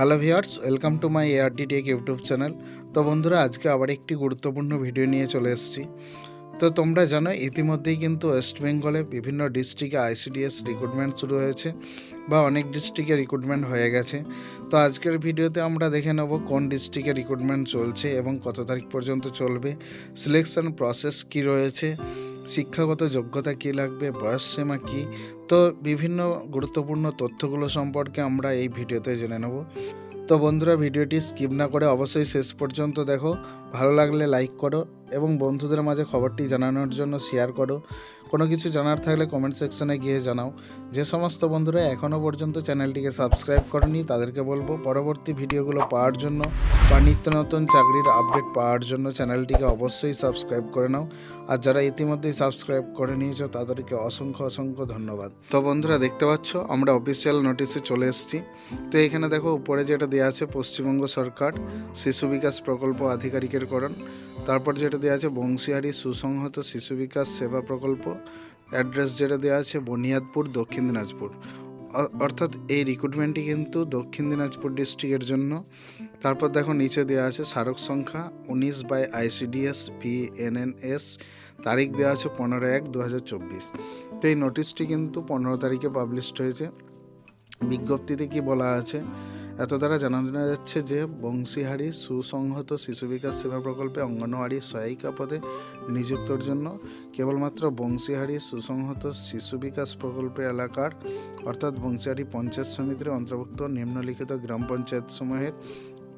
Hello viewers welcome to my ART tech YouTube channel তো বন্ধুরা, আজকে আবার একটি গুরুত্বপূর্ণ ভিডিও নিয়ে চলে এসেছি। তো তোমরা জানো, ইতিমধ্যেই কিন্তু ওয়েস্ট বেঙ্গলে বিভিন্ন ডিস্ট্রিক্টে আইসিডিএস রিক্রুটমেন্ট শুরু হয়েছে বা অনেক ডিস্ট্রিক্টে রিক্রুটমেন্ট হয়ে গেছে। তো আজকের ভিডিওতে আমরা দেখে নেব কোন ডিস্ট্রিক্টে রিক্রুটমেন্ট চলছে এবং কত তারিখ পর্যন্ত চলবে সিলেকশন প্রসেস কি রয়েছে শিক্ষাগত যোগ্যতা কী লাগবে, বয়স সীমা কী? তো বিভিন্ন গুরুত্বপূর্ণ তথ্যগুলো সম্পর্কে আমরা এই ভিডিওতে জেনে নেব। তো বন্ধুরা, ভিডিওটি স্কিপ না করে অবশ্যই শেষ পর্যন্ত দেখো। ভালো লাগলে লাইক করো এবং বন্ধুদের মাঝে খবরটি জানানোর জন্য শেয়ার করো। কোনো কিছু জানার থাকলে কমেন্ট সেকশনে গিয়ে জানাও। যে সমস্ত বন্ধুরা এখনও পর্যন্ত চ্যানেলটিকে সাবস্ক্রাইব করেনি, তাদেরকে বলব পরবর্তী ভিডিওগুলো পাওয়ার জন্য বা নিত্য নতুন চাকরির আপডেট পাওয়ার জন্য চ্যানেলটিকে অবশ্যই সাবস্ক্রাইব করে নাও। আর যারা ইতিমধ্যেই সাবস্ক্রাইব করে নিয়েছো, তাদেরকে অসংখ্য অসংখ্য ধন্যবাদ। তো বন্ধুরা দেখতে পাচ্ছ, আমরা অফিসিয়াল নোটিশে চলে এসেছি। তো এখানে দেখো, উপরে যেটা দেওয়া আছে, পশ্চিমবঙ্গ সরকার, শিশু বিকাশ প্রকল্প আধিকারিকের করণ তারপর যেটা দেওয়া আছে বংশীহারি সুসংহত শিশু বিকাশ সেবা প্রকল্প। অ্যাড্রেস যেটা দেওয়া আছে, বনিয়াদপুর, দক্ষিণ দিনাজপুর। অর্থাৎ এই রিক্রুটমেন্টটি কিন্তু দক্ষিণ দিনাজপুর ডিস্ট্রিক্টের জন্য। তারপর দেখো নিচে দেওয়া আছে স্মারক সংখ্যা উনিশ বাই আইসিডিএস পিএনএনএস। তারিখ দেওয়া আছে পনেরো এক দু হাজার চব্বিশ। তো এই নোটিশটি কিন্তু পনেরো তারিখে পাবলিশড হয়েছে। বিজ্ঞপ্তিতে কি বলা আছে? এত দ্বারা জানানো যাচ্ছে যে বংশীহারি সুসংহত শিশু বিকাশ সেবা প্রকল্পে অঙ্গনওয়াড়ি সহায়িকা পদে নিযুক্তর জন্য কেবলমাত্র বংশীহারি সুসংহত শিশু বিকাশ প্রকল্পে এলাকার, অর্থাৎ বংশীহারি পঞ্চায়েত সমিতির অন্তর্ভুক্ত নিম্নলিখিত গ্রাম পঞ্চায়েত সমূহের,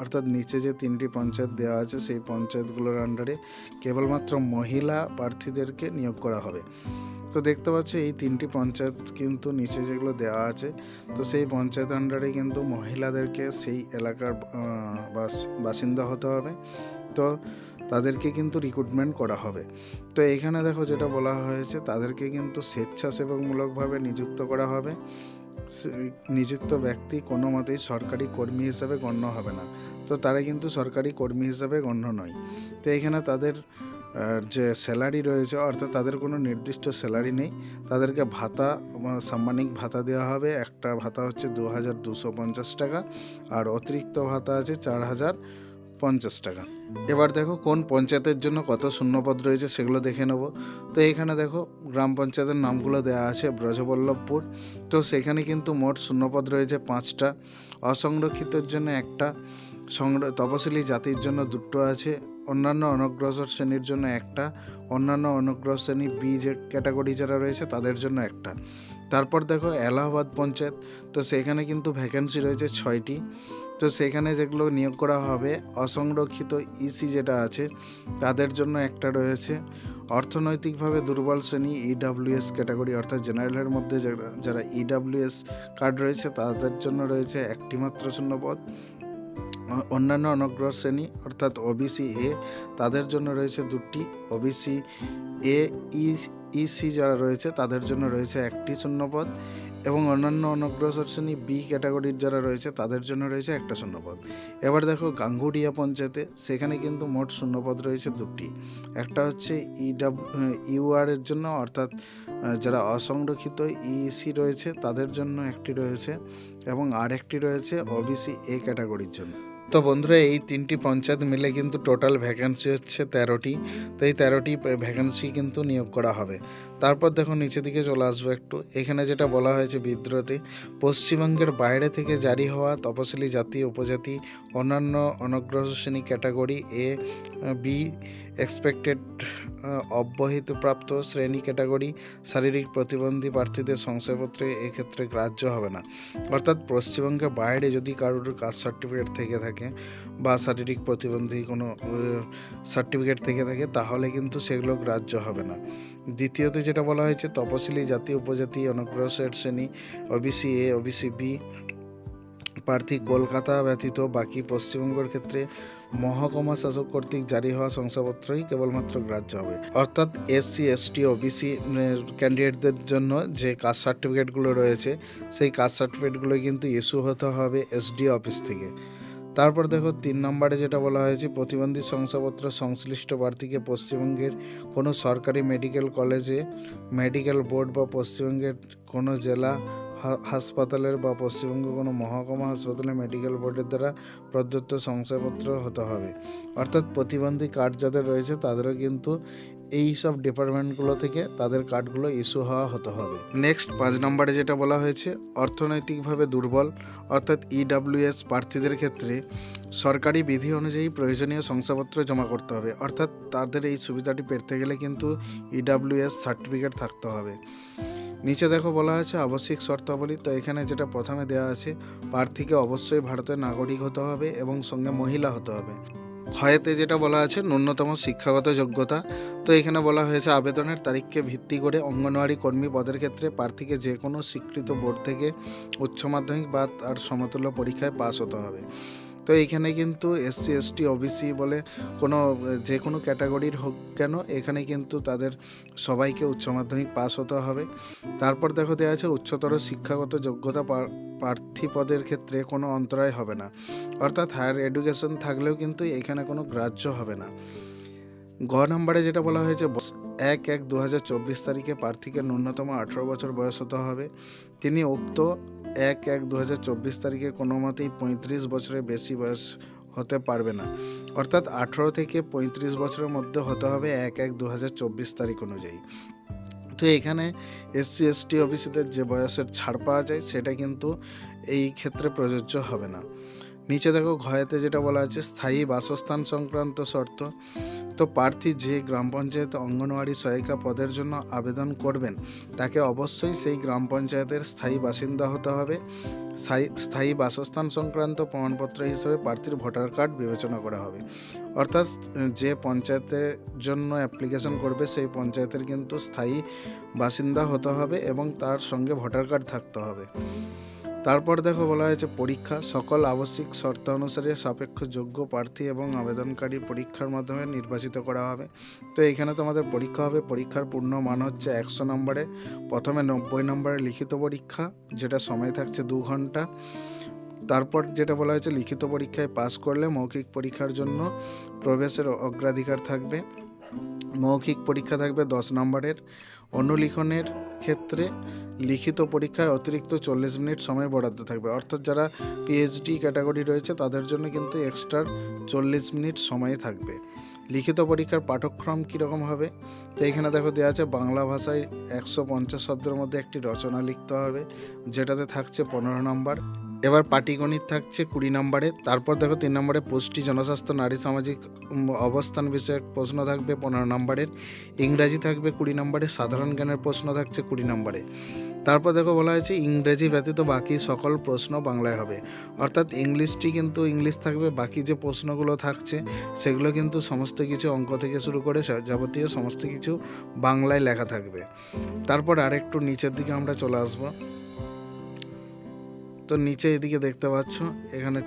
অর্থাৎ নিচে যে তিনটি পঞ্চায়েত দেওয়া আছে সেই পঞ্চায়েতগুলোর আন্ডারে কেবলমাত্র মহিলা প্রার্থীদেরকে নিয়োগ করা হবে। তো দেখতে পাচ্ছ, এই তিনটি পঞ্চায়েত কিন্তু নিচে যেগুলো দেওয়া আছে, তো সেই পঞ্চায়েত আন্ডারে কিন্তু মহিলাদেরকে সেই এলাকার বাস- বাসিন্দা হতে হবে। তো তাদেরকে কিন্তু রিক্রুটমেন্ট করা হবে। তো এখানে দেখো যেটা বলা হয়েছে, তাদেরকে কিন্তু স্বেচ্ছাসেবকমূলকভাবে নিযুক্ত করা হবে। নিযুক্ত ব্যক্তি কোনো মতেই সরকারি কর্মী হিসাবে গণ্য হবে না। তো তারা কিন্তু সরকারি কর্মী হিসাবে গণ্য নয়। তো এখানে তাদের যে স্যালারি রয়েছে, অর্থাৎ তাদের কোনো নির্দিষ্ট স্যালারি নেই। তাদেরকে ভাতা সাম্মানিক ভাতা দেওয়া হবে। একটা ভাতা হচ্ছে দু হাজার দুশো পঞ্চাশ টাকা, আর অতিরিক্ত ভাতা আছে চার হাজার পঞ্চাশ টাকা। এবার দেখো কোন পঞ্চায়েতের জন্য কত শূন্যপদ রয়েছে সেগুলো দেখে নেব। তো এখানে দেখো গ্রাম পঞ্চায়েতের নামগুলো দেওয়া আছে, ব্রজবল্লভপুর। তো সেখানে কিন্তু মোট শূন্যপদ রয়েছে পাঁচটা। অসংরক্ষিতের জন্য একটা, সংর, তপশিলি জাতির জন্য দুটো আছে। অন্যান্য অনগ্রসর শ্রেণির জন্য একটা, অন্যান্য অনুগ্রহ শ্রেণি বি যে ক্যাটাগরি যারা রয়েছে তাদের জন্য একটা। তারপর দেখো এলাহাবাদ পঞ্চায়েত, তো সেখানে কিন্তু ভ্যাকেন্সি রয়েছে ছয়টি। তো সেখানে যেগুলো নিয়োগ করা হবে, অসংরক্ষিত ইসি যেটা আছে, তাদের জন্য একটা রয়েছে। অর্থনৈতিকভাবে দুর্বল শ্রেণি ইডাব্লিউএস ক্যাটাগরি অর্থাৎ জেনারেলের মধ্যে যারা ইডাব্লিউএস কার্ড রয়েছে, তাদের জন্য রয়েছে একটি মাত্র শূন্যপদ। অন্যান্য অনগ্রহ শ্রেণি, অর্থাৎ ওবিসি এ তাদের জন্য রয়েছে দুটি। ওবিসি এ ইসি যারা রয়েছে, তাদের জন্য রয়েছে একটি শূন্যপদ এবং অন্যান্য অনগ্রসর শ্রেণি বি ক্যাটাগরির যারা রয়েছে, তাদের জন্য রয়েছে একটা শূন্যপদ। এবার দেখো গাঙ্গুড়িয়া পঞ্চায়েতে, সেখানে কিন্তু মোট শূন্যপদ রয়েছে দুটি। একটা হচ্ছে ইউআর এর জন্য, অর্থাৎ যারা অসংরক্ষিত ইসি রয়েছে, তাদের জন্য একটি রয়েছে এবং আরেকটি রয়েছে ওবিসি এ ক্যাটাগরির জন্য। তো বন্ধুরা, এই তিনটি পঞ্চায়েত মিলে কিন্তু টোটাল ভ্যাকেন্সি হচ্ছে তেরোটি। তো এই তেরোটি ভ্যাকেন্সি কিন্তু নিয়োগ করা হবে। তারপর দেখো নিচের দিকে চলে আসব একটু। এখানে যেটা বলা হয়েছে বিদ্রোহতে পশ্চিমবঙ্গের বাইরে থেকে জারি হওয়া তপশিলি জাতি, উপজাতি, অন্যান্য অনগ্রসর শ্রেণি ক্যাটাগরি এ বি এক্সপেক্টেড অব্যাহতিপ্রাপ্ত শ্রেণি ক্যাটাগরি, শারীরিক প্রতিবন্ধী প্রার্থীদের শংসাপত্রে এক্ষেত্রে গ্রাহ্য হবে না। অর্থাৎ পশ্চিমবঙ্গের বাইরে যদি কারোর কাস্ট সার্টিফিকেট থেকে থাকে বা শারীরিক প্রতিবন্ধী কোনো সার্টিফিকেট থেকে থাকে, তাহলে কিন্তু সেগুলো গ্রাহ্য হবে না। দ্বিতীয়ত যেটা বলা হয়েছে, তপশিলি জাতি, উপজাতি অনগ্রসর শ্রেণি ওবিসি এ ওবিসি বি প্রার্থী কলকাতা ব্যতীত বাকি পশ্চিমবঙ্গের ক্ষেত্রে মহকুমা শাসক কর্তৃক জারি হওয়া শংসাপত্রই কেবলমাত্র গ্রাহ্য হবে। অর্থাৎ এসসি এসটি ওবিসি ক্যান্ডিডেটদের জন্য যে কাস্ট সার্টিফিকেটগুলো রয়েছে, সেই কাস্ট সার্টিফিকেটগুলো কিন্তু ইস্যু হতে হবে এসডি অফিস থেকে। তারপর দেখো তিন নম্বরে যেটা বলা হয়েছে, প্রতিবন্ধী শংসাপত্র সংশ্লিষ্ট প্রার্থীকে পশ্চিমবঙ্গের কোনো সরকারি মেডিকেল কলেজে, মেডিকেল বোর্ড বা পশ্চিমবঙ্গের কোনো জেলা হাসপাতালের বা পশ্চিমবঙ্গ কোনো মহকুমা হাসপাতালে মেডিকেল বোর্ডের দ্বারা প্রদত্ত শংসাপত্র হতে হবে। অর্থাৎ প্রতিবন্ধী কার্ড যাদের রয়েছে, তাদেরও কিন্তু এই সব ডিপার্টমেন্টগুলো থেকে তাদের কার্ডগুলো ইস্যু হওয়া হতে হবে। নেক্সট, পাঁচ নম্বরে যেটা বলা হয়েছে, অর্থনৈতিকভাবে দুর্বল, অর্থাৎ ইডাব্লিউএস প্রার্থীদের ক্ষেত্রে সরকারি বিধি অনুযায়ী প্রয়োজনীয় শংসাপত্র জমা করতে হবে। অর্থাৎ তাদের এই সুবিধাটি পেতে গেলে কিন্তু ইডাব্লিউএস সার্টিফিকেট থাকতে হবে। নিচে দেখো বলা আছে আবশ্যিক শর্তাবলী। তো এখানে যেটা প্রথমে দেওয়া আছে, প্রার্থীকে অবশ্যই ভারতের নাগরিক হতে হবে এবং সঙ্গে মহিলা হতে হবে। ক্ষয়েতে যেটা বলা আছে, ন্যূনতম শিক্ষাগত যোগ্যতা। তো এখানে বলা হয়েছে, আবেদনের তারিখকে ভিত্তি করে অঙ্গনওয়াড়ি কর্মী পদের ক্ষেত্রে প্রার্থীকে যে কোনো স্বীকৃত বোর্ড থেকে উচ্চ মাধ্যমিক বা তার সমতুল্য পরীক্ষায় পাস হতে হবে। তো এখানে কিন্তু এসসি, এসটি, ওবিসি বলে কোনো, যে কোনো ক্যাটাগরির হোক কেন, এখানে কিন্তু তাদের সবাইকে উচ্চ মাধ্যমিক পাস হতে হবে। তারপর দেখো দেওয়া আছে উচ্চতর শিক্ষাগত যোগ্যতা প্রা- প্রার্থী পদের ক্ষেত্রে কোনো অন্তরায় হবে না। অর্থাৎ হায়ার এডুকেশন থাকলেও কিন্তু এখানে কোনো গ্রাহ্য হবে না। গ নম্বরে যেটা বলা হয়েছে এক এক দু তারিখে প্রার্থীকে ন্যূনতম আঠেরো বছর বয়স হতে হবে। তিনি উক্ত এক এক দু তারিখে কোনো মতেই পঁয়ত্রিশ বছরের বেশি বয়স হতে পারবে না। অর্থাৎ আঠেরো থেকে পঁয়ত্রিশ বছরের মধ্যে হতে হবে এক এক দু তারিখ অনুযায়ী। তো এখানে এসসি এসটি অফিসিদের যে বয়সের ছাড় পাওয়া যায়, সেটা কিন্তু এই ক্ষেত্রে প্রযোজ্য হবে না। নিচে দেখো ঘয়েতে যেটা বলা আছে, স্থায়ী বাসস্থান সংক্রান্ত শর্ত। তো প্রার্থী যে গ্রাম পঞ্চায়েত অঙ্গনওয়াড়ি সহায়িকা পদের জন্য আবেদন করবেন, তাকে অবশ্যই সেই গ্রাম পঞ্চায়েতের স্থায়ী বাসিন্দা হতে হবে। স্থায়ী বাসস্থান সংক্রান্ত প্রমাণপত্র হিসেবে প্রার্থীর ভোটার কার্ড বিবেচনা করা হবে। অর্থাৎ, যে পঞ্চায়েতের জন্য অ্যাপ্লিকেশন করবে, সেই পঞ্চায়েতের কিন্তু স্থায়ী বাসিন্দা হতে হবে এবং তার সঙ্গে ভোটার কার্ড থাকতে হবে। তারপর দেখো বলা হয়েছে, পরীক্ষা, সকল আবশ্যিক শর্ত অনুসারে সাপেক্ষ যোগ্য প্রার্থী এবং আবেদনকারী পরীক্ষার মাধ্যমে নির্বাচিত করা হবে। তো এখানে তোমাদের পরীক্ষা হবে। পরীক্ষার পূর্ণ মান হচ্ছে একশো নম্বরে। প্রথমে নব্বই নম্বরে লিখিত পরীক্ষা, যেটা সময় থাকছে দু ঘণ্টা। তারপর যেটা বলা হয়েছে, লিখিত পরীক্ষায় পাস করলে মৌখিক পরীক্ষার জন্য প্রবেশের অগ্রাধিকার থাকবে। মৌখিক পরীক্ষা থাকবে দশ নম্বরের। অনুলিখনের ক্ষেত্রে লিখিত পরীক্ষায় অতিরিক্ত চল্লিশ মিনিট সময় বরাদ্দ থাকবে। অর্থাৎ যারা পিএইচডি ক্যাটাগরি রয়েছে, তাদের জন্য কিন্তু এক্সট্রা চল্লিশ মিনিট সময় থাকবে। লিখিত পরীক্ষার পাঠ্যক্রম কীরকম হবে? তো এখানে দেখো দেওয়া আছে, বাংলা ভাষায় একশো পঞ্চাশ শব্দের মধ্যে একটি রচনা লিখতে হবে, যেটাতে থাকছে পনেরো নম্বর। এবার পাটিগণিত থাকছে কুড়ি নম্বরে। তারপর দেখো তিন নম্বরে পুষ্টি, জনস্বাস্থ্য, নারী, সামাজিক অবস্থান বিষয়ক প্রশ্ন থাকবে পনেরো নম্বরের। ইংরাজি থাকবে কুড়ি নম্বরে, সাধারণ জ্ঞানের প্রশ্ন থাকছে কুড়ি নম্বরে। তারপর দেখো বলা হয়েছে, ইংরেজি ব্যতীত বাকি সকল প্রশ্ন বাংলায় হবে। অর্থাৎ ইংলিশটি কিন্তু ইংলিশ থাকবে, বাকি যে প্রশ্নগুলো থাকছে, সেগুলো কিন্তু সমস্ত কিছু অঙ্ক থেকে শুরু করে যাবতীয় সমস্ত কিছু বাংলায় লেখা থাকবে। তারপর আরেকটু নিচের দিকে আমরা চলে আসব। তো নিচে এদিকে দেখতে পাচ্ছ, এখানে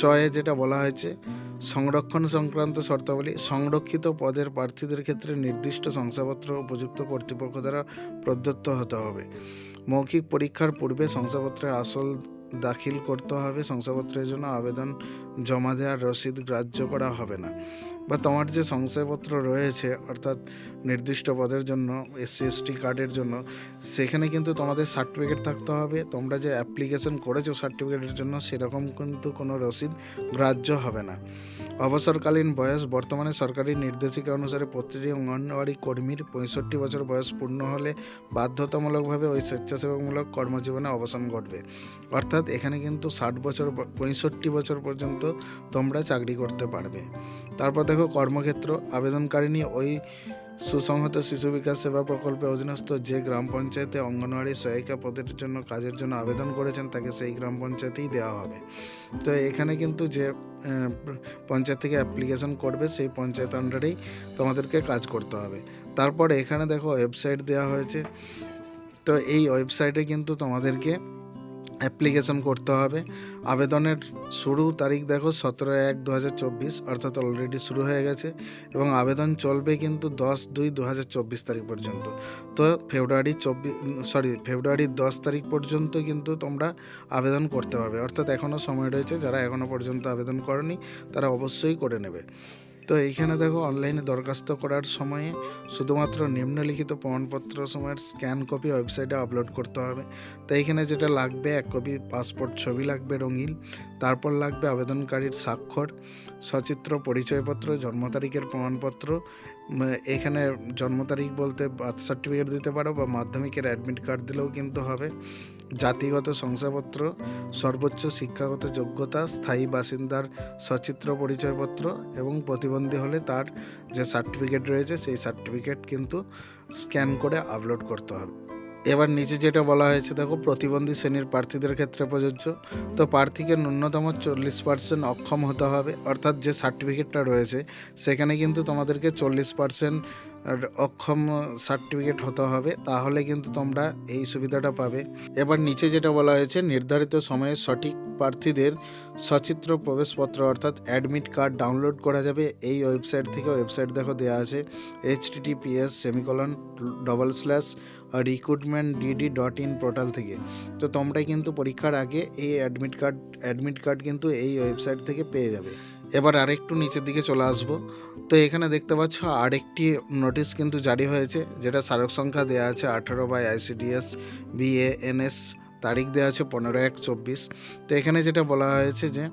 চয়ে যেটা বলা হয়েছে, সংরক্ষণ সংক্রান্ত শর্তাবলী, সংরক্ষিত পদের প্রার্থীদের ক্ষেত্রে নির্দিষ্ট শংসাপত্র উপযুক্ত কর্তৃপক্ষ দ্বারা প্রদত্ত হতে হবে। মৌখিক পরীক্ষার পূর্বে শংসাপত্রের আসল দাখিল করতে হবে, শংসাপত্রের জন্য আবেদন জমা দেওয়ার রসিদ গ্রাহ্য করা হবে না। বা তোমার যে শংসাপত্র রয়েছে, অর্থাৎ নির্দিষ্ট পদের জন্য এসসি কার্ডের জন্য, সেখানে কিন্তু তোমাদের সার্টিফিকেট থাকতে হবে। তোমরা যে অ্যাপ্লিকেশন করেছ সার্টিফিকেটের জন্য, সেরকম কিন্তু কোনো রসিদ গ্রাহ্য হবে না। অবসরকালীন বয়স বর্তমানে সরকারি নির্দেশিকা অনুসারে প্রতিটি অঙ্গনওয়াড়ি কর্মীর পঁয়ষট্টি বছর বয়স পূর্ণ হলে বাধ্যতামূলকভাবে ওই স্বেচ্ছাসেবকমূলক কর্মজীবনে অবসান ঘটবে। অর্থাৎ এখানে কিন্তু ষাট বছর পঁয়ষট্টি বছর পর্যন্ত তোমরা চাকরি করতে পারবে। তারপর দেখো কর্মক্ষেত্র আবেদনকারিণী ওই সুসংহত শিশু বিকাশ সেবা প্রকল্পে অধীনস্থ যে গ্রাম পঞ্চায়েতে অঙ্গনওয়াড়ি সহায়িকা পদের জন্য কাজের জন্য আবেদন করেছেন, তাকে সেই গ্রাম পঞ্চায়েতেই দেওয়া হবে। তো এখানে কিন্তু যে পঞ্চায়েত থেকে অ্যাপ্লিকেশন করবে, সেই পঞ্চায়েত আন্ডারেই তোমাদেরকে কাজ করতে হবে। তারপর এখানে দেখো ওয়েবসাইট দেওয়া হয়েছে। তো এই ওয়েবসাইটে কিন্তু তোমাদেরকে অ্যাপ্লিকেশন করতে হবে। আবেদনের শুরু তারিখ দেখো সতেরো এক দু হাজার চব্বিশ, অর্থাৎ অলরেডি শুরু হয়ে গেছে এবং আবেদন চলবে কিন্তু দশ দুই দু হাজার চব্বিশ তারিখ পর্যন্ত। তো ফেব্রুয়ারি চব্বিশ সরি ফেব্রুয়ারির দশ তারিখ পর্যন্ত কিন্তু তোমরা আবেদন করতে পারবে। অর্থাৎ এখনও সময় রয়েছে, যারা এখনও পর্যন্ত আবেদন করনি, তারা অবশ্যই করে নেবে। তো এইখানে দেখো অনলাইনে দরখাস্ত করার সময়ে শুধুমাত্র নিম্নলিখিত প্রমাণপত্র সময়ের স্ক্যান কপি ওয়েবসাইটে আপলোড করতে হবে। তো এইখানে যেটা লাগবে, এক কপি পাসপোর্ট ছবি লাগবে রঙিন, তারপর লাগবে আবেদনকারীর স্বাক্ষর, সচিত্র, পরিচয়পত্র, জন্ম তারিখের প্রমাণপত্র এখানে জন্ম তারিখ বলতে বার্থ সার্টিফিকেট দিতে পারো বা মাধ্যমিকের অ্যাডমিট কার্ড দিলেও কিন্তু হবে। জাতিগত শংসাপত্র, সর্বোচ্চ শিক্ষাগত যোগ্যতা, স্থায়ী বাসিন্দার সচিত্র পরিচয়পত্র এবং প্রতিবন্ধী হলে তার যে সার্টিফিকেট রয়েছে সেই সার্টিফিকেট কিন্তু স্ক্যান করে আপলোড করতে হবে। এবার নিচে যেটা বলা হয়েছে, দেখো, প্রতিবন্ধী শ্রেণির প্রার্থীদের ক্ষেত্রে প্রযোজ্য। তো প্রার্থীকে ন্যূনতম চল্লিশ পার্সেন্ট অক্ষম হতে হবে। অর্থাৎ যে সার্টিফিকেটটা রয়েছে, সেখানে কিন্তু তোমাদেরকে চল্লিশ পার্সেন্ট অক্ষম সার্টিফিকেট হতে হবে, তাহলে কিন্তু তোমরা এই সুবিধাটা পাবে। এবার নিচে যেটা বলা হয়েছে, নির্ধারিত সময়ে সঠিক প্রার্থীদের সচিত্র প্রবেশপত্র অর্থাৎ অ্যাডমিট কার্ড ডাউনলোড করা যাবে। এই ওয়েবসাইট থেকে ওয়েবসাইট দেখো দেওয়া আছে H TTPS semicolon double slash recruitment DD dot in portal থেকে। তো তোমরা কিন্তু পরীক্ষার আগে এই অ্যাডমিট কার্ড অ্যাডমিট কার্ড কিন্তু এই ওয়েবসাইট থেকে পেয়ে যাবে। এবার আরেকটু নিচের দিকে চলে আসব। তো এখানে দেখতে পাচ্ছ আরেকটি নোটিশ কিন্তু জারি হয়েছে, যেটা স্মারক সংখ্যা দেওয়া আছে আঠারো বাই আইসিডিএস বিএএনএস তারিখ দেওয়া আছে পনেরো এক চব্বিশ। তো এখানে যেটা বলা হয়েছে যে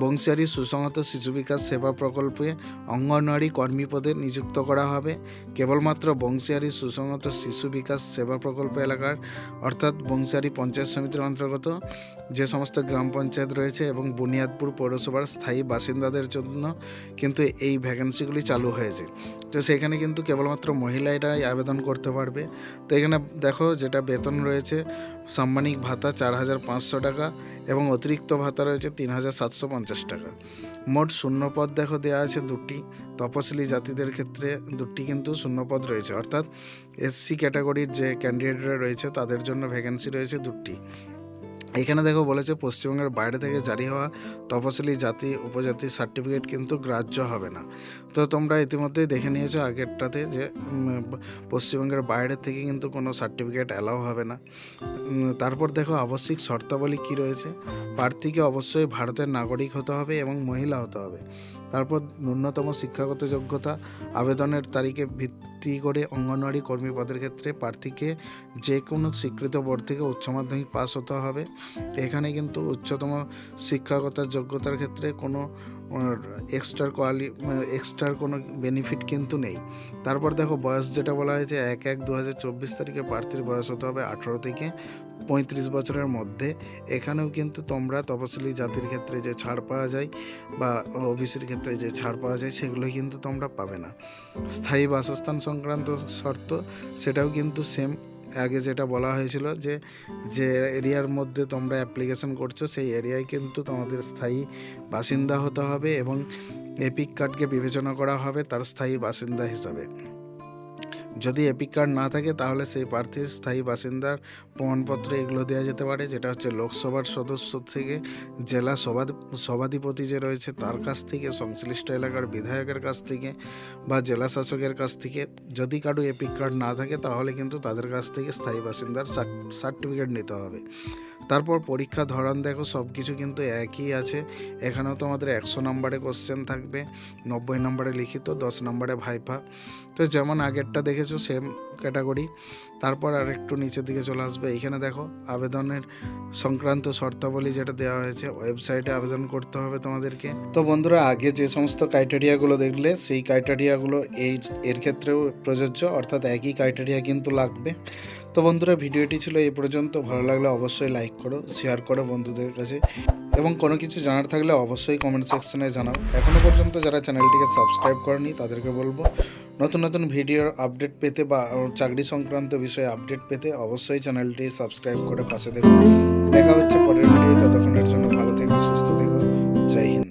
বংশিয়ারি সুসংহত শিশু বিকাশ সেবা প্রকল্পে অঙ্গনওয়াড়ি কর্মী পদে নিযুক্ত করা হবে। কেবলমাত্র বংশিয়ারি সুসংহত শিশু বিকাশ সেবা প্রকল্প এলাকার, অর্থাৎ বংশিয়ারি পঞ্চায়েত সমিতির অন্তর্গত যে সমস্ত গ্রাম পঞ্চায়েত রয়েছে এবং বুনিয়াদপুর পৌরসভার স্থায়ী বাসিন্দাদের জন্য কিন্তু এই ভ্যাকেন্সিগুলি চালু হয়েছে। তো সেখানে কিন্তু কেবলমাত্র মহিলারাই আবেদন করতে পারবে। তো এখানে দেখো যেটা বেতন রয়েছে, সাম্মানিক ভাতা চার হাজার পাঁচশো টাকা এবং অতিরিক্ত ভাতা রয়েছে তিন হাজার সাতশো পঞ্চাশ টাকা। মোট শূন্যপদ দেখো দেওয়া আছে দুটি, তপশিলি জাতিদের ক্ষেত্রে দুটি কিন্তু শূন্যপদ রয়েছে। অর্থাৎ এসসি ক্যাটাগরির যে ক্যান্ডিডেটরা রয়েছে তাদের জন্য ভ্যাকেন্সি রয়েছে দুটি। এখানে দেখো বলেছে পশ্চিমবঙ্গের বাইরে থেকে জারি হওয়া তপশিলি জাতি উপজাতি সার্টিফিকেট কিন্তু গ্রাহ্য হবে না। তো তোমরা ইতিমধ্যেই দেখে নিয়েছো আগেরটাতে যে পশ্চিমবঙ্গের বাইরে থেকে কিন্তু কোনো সার্টিফিকেট অ্যালাউ হবে না। তারপর দেখো আবশ্যিক শর্তাবলী কি রয়েছে? প্রার্থীকে অবশ্যই ভারতের নাগরিক হতে হবে এবং মহিলা হতে হবে। তারপর ন্যূনতম শিক্ষাগত যোগ্যতা আবেদনের তারিখে ভিত্তি করে অঙ্গনওয়াড়ি কর্মী পদের ক্ষেত্রে প্রার্থীকে যে কোনো স্বীকৃত বোর্ড থেকে উচ্চ মাধ্যমিক পাস হতে হবে। এখানে কিন্তু উচ্চতম শিক্ষাগত যোগ্যতার ক্ষেত্রে কোনো এক্সট্রা কোয়ালি এক্সট্রার কোনো বেনিফিট কিন্তু নেই। তারপর দেখো বয়স যেটা বলা হয়েছে, এক এক দু তারিখে প্রার্থীর বয়স হতে হবে আঠেরো থেকে পঁয়ত্রিশ বছরের মধ্যে। এখানেও কিন্তু তোমরা তপশিলি জাতির ক্ষেত্রে যে ছাড় পাওয়া যায় বা ওবিসির ক্ষেত্রে যে ছাড় পাওয়া যায় সেগুলো কিন্তু তোমরা পাবে না। স্থায়ী বাসস্থান সংক্রান্ত শর্ত, সেটাও কিন্তু সেম আগে যেটা বলা হয়েছিল যে যে এরিয়ার মধ্যে তোমরা অ্যাপ্লিকেশন করছ, সেই এরিয়ায় কিন্তু তোমাদের স্থায়ী বাসিন্দা হতে হবে এবং এপিক কার্ডকে বিবেচনা করা হবে তার স্থায়ী বাসিন্দা হিসাবে। যদি এপিক কার্ড না থাকে, তাহলে সেই প্রার্থীর স্থায়ী বাসিন্দার প্রমাণপত্র এগুলো দেওয়া যেতে পারে, যেটা হচ্ছে লোকসভার সদস্য থেকে জেলা সভাধি, সভাধিপতি যে রয়েছে, তার কাছ থেকে, সংশ্লিষ্ট এলাকার বিধায়কের কাছ থেকে বা জেলা শাসকের কাছ থেকে যদি কারও এপিক কার্ড না থাকে, তাহলে কিন্তু তাদের কাছ থেকে স্থায়ী বাসিন্দার সার্টিফিকেট নিতে হবে। তারপর পরীক্ষা ধরন দেখো সব কিছু কিন্তু একই আছে। এখানেও তোমাদের একশো নম্বরে কোশ্চেন থাকবে, নব্বই নম্বরে লিখিত, দশ নম্বরে ভাইফা। তো যেমন আগেরটা দেখেছ সেম ক্যাটাগরি তারপর আর একটু নিচের দিকে চলে আসবে। এখানে দেখো, আবেদনের সংক্রান্ত শর্তাবলী যেটা দেওয়া হয়েছে ওয়েবসাইটে আবেদন করতে হবে তোমাদেরকে। তো বন্ধুরা, আগে যে সমস্ত ক্রাইটেরিয়াগুলো দেখলে, সেই ক্রাইটেরিয়াগুলো এই, এর ক্ষেত্রেও প্রযোজ্য, অর্থাৎ একই ক্রাইটেরিয়া কিন্তু লাগবে। তো বন্ধুরা, ভিডিওটি ছিল এই পর্যন্ত। ভালো লাগলে অবশ্যই লাইক করো শেয়ার করো বন্ধুদের কাছে। এবং কোনো কিছু জানার থাকলে অবশ্যই কমেন্ট সেকশনে জানাও। এখনও পর্যন্ত যারা চ্যানেলটিকে সাবস্ক্রাইব করেনি, তাদেরকে বলব নতুন নতুন ভিডিওর আপডেট পেতে বা চাকরি সংক্রান্ত বিষয়ে আপডেট পেতে অবশ্যই চ্যানেলটি সাবস্ক্রাইব করে পাশে দেখুন। দেখা হচ্ছে পরের